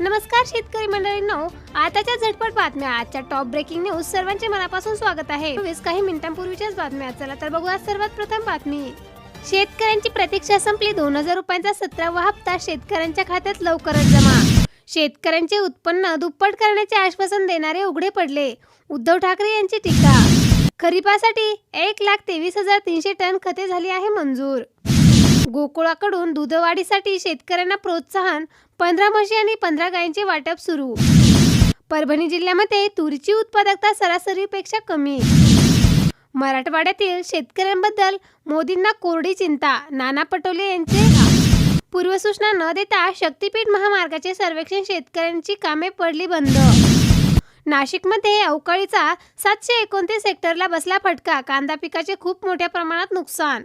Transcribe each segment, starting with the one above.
नमस्कार शेतकरी मंडळींनो आताच्या झटपट बातम्या आजच्या टॉप ब्रेकिंग न्यूज सर्वांचे मनापासून स्वागत आहे. वीस काही मिनिटांपूर्वीच्याच बातम्या चला तर बघूया सर्वात प्रथम बातमी. शेतकऱ्यांची प्रतीक्षा संपली दोन हजार रुपयांचा सतरावा हप्ता शेतकऱ्यांच्या खात्यात लवकरच जमा. शेतकऱ्यांचे उत्पन्न दुप्पट करण्याचे आश्वासन देणारे उघडे पडले. उद्धव ठाकरे यांची टीका. खरीपासाठी एक लाख तेवीस हजार तीनशे टन खते झाली आहे मंजूर. गोकुळाकडून दूधवाढीसाठी शेतकऱ्यांना प्रोत्साहन पंधरा म्हशी आणि पंधरा गायींचे वाटप सुरू. परभणी जिल्ह्यामध्ये तुरीची उत्पादकता सरासरीपेक्षा कमी. मराठवाड्यातील शेतकऱ्यांबद्दल मोदींना कोरडी चिंता नाना पटोले यांचे पूर्वसूचना न देता शक्तीपीठ महामार्गाचे सर्वेक्षण शेतकऱ्यांची कामे पडली बंद. नाशिकमध्ये अवकाळीचा सातशे एकोणतीस हेक्टरला बसला फटका कांदा पिकाचे खूप मोठ्या प्रमाणात नुकसान.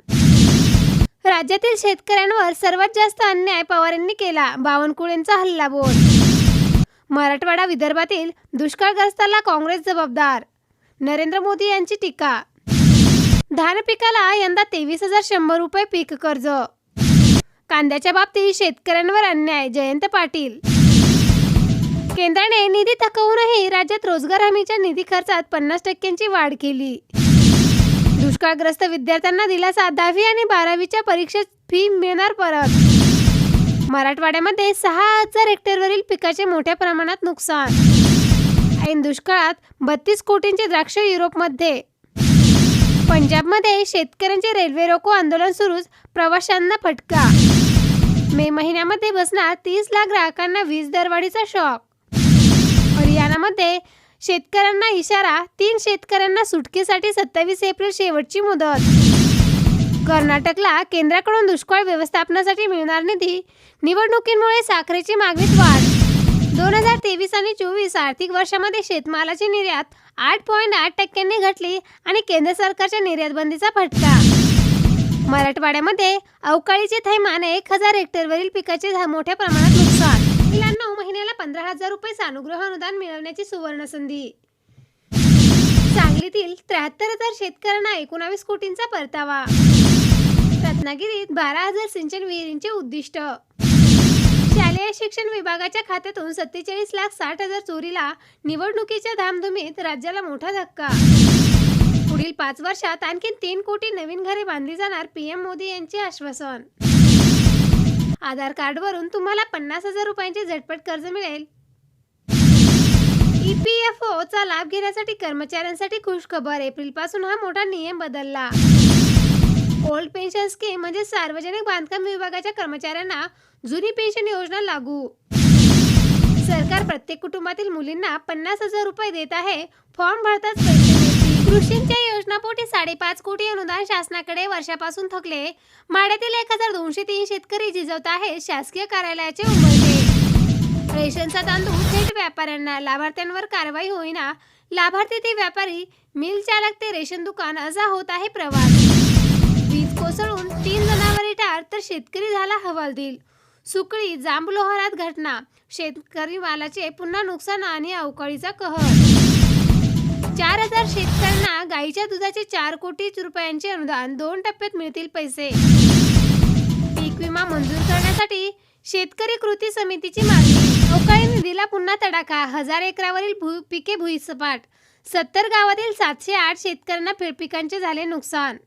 राज्यातील शेतकऱ्यांवर सर्वात जास्त अन्याय पवारांनी केला. बावनकुळेंचा हल्लाबोल. मराठवाडा विदर्भातील दुष्काळग्रस्ताला काँग्रेस जबाबदार. नरेंद्र मोदी यांची टीका. धान पिकाला यंदा तेवीस हजार शंभर रुपये पीक कर्ज. कांद्याच्या बाबतीत शेतकऱ्यांवर अन्याय. जयंत पाटील. केंद्राने निधी थकवूनही राज्यात रोजगार हमीच्या निधी खर्चात पन्नास टक्क्यांची वाढ केली. दुष्काळग्रस्त विद्यार्थ्यांना दिलासा दहावी आणि बारावीच्या परीक्षेत फी मिळणार परत. मराठवाड्यामध्ये सहा हजार हेक्टरवरील पिकाचे मोठ्या प्रमाणात नुकसान. ऐन दुष्काळात बत्तीस कोटींचे द्राक्ष युरोपमध्ये. पंजाबमध्ये शेतकऱ्यांचे रेल्वे रोको आंदोलन सुरूच प्रवाशांना फटका. मे महिन्यामध्ये बसणार तीस लाख ग्राहकांना वीज दरवाढीचा शॉक. हरियाणामध्ये शेतकऱ्यांना इशारा तीन शेतकऱ्यांना सुटकेसाठी सत्तावीस एप्रिल शेवटची मुदत. कर्नाटकला केंद्राकडून दुष्काळ व्यवस्थापनासाठी मिळणार निधी निवडणुकीमुळे साखरेची मागणीत वाढ. दोन हजार तेवीस आणि चोवीस आर्थिक वर्षामध्ये शेतमालाची निर्यात आठ पॉईंट आठ टक्क्यांनी घटली आणि केंद्र सरकारच्या निर्यात बंदीचा फटका. मराठवाड्यामध्ये अवकाळीचे थैमान एक हजार हेक्टरवरील पिकाचे झा- मोठ्या प्रमाणात नुकसान. महिलांना महिन्याला पंधरा हजार रुपये सानुग्रह अनुदान मिळवण्याची सुवर्ण संधी सांगलीतील त्र्याहत्तर हजार शेतकऱ्यांना एकोणावीस कोटींचा परतावा. रत्नागिरीत बारा हजार सिंचन विहिरींचे उद्दिष्ट. शालेय शिक्षण विभागाच्या खात्यातून सत्तेचाळीस लाख साठ हजार चोरीला निवडणुकीच्या धामधुमीत राज्याला मोठा धक्का. पुढील पाच वर्षात आणखी तीन कोटी नवीन घरे बांधली जाणार पीएम मोदी यांचे आश्वासन. आधार कार्डवरून तुम्हाला पन्नास हजार रुपयांचे झटपट कर्ज मिळेल. ई पी एफ ओचा लाभ घेण्यासाठी कर्मचाऱ्यांसाठी खुश खबर हा मोठा नियम बदलला. ओल्ड पेन्शन स्कीम म्हणजे सार्वजनिक बांधकाम विभागाच्या कर्मचाऱ्यांना जुनी पेन्शन योजना लागू. सरकार प्रत्येक कुटुंबातील मुलींना पन्नास हजार रुपये देत आहे. फॉर्म भरताच पैसे कृषींच्या योजनापोटी साडेपाच कोटी अनुदान शासनाकडे वर्षापासून थकले. माड्यातील एक हजार दोनशे तीन शेतकरी झिजवत आहेत शासकीय कार्यालयाचे उमरते रेशनचा तांदूळ थेट व्यापाऱ्यांना लाभार्थ्यांवर कारवाई होईना. लाभार्थी ते व्यापारी मिल चालक ते रेशन दुकान असा होत आहे प्रवास. वीज कोसळून तीन जनावरे ठार तर शेतकरी झाला हवालदिल सुकळी जांबलोहरात घटना. शेतकरी मालाचे पुन्हा नुकसान आणि अवकाळीचा कहर. चार हजार शेतकऱ्यांना गाईच्या दुधाचे चार कोटी रुपयांचे अनुदान दोन टप्प्यात मिळतील पैसे. पीक विमा मंजूर करण्यासाठी शेतकरी कृती समितीची मागणी. अवकाळी निधीला पुन्हा तडाखा. हजार एकरावरील भू पिके भुईसपाट. सत्तर गावातील सातशे आठ शेतकऱ्यांना पिकांचे झाले नुकसान.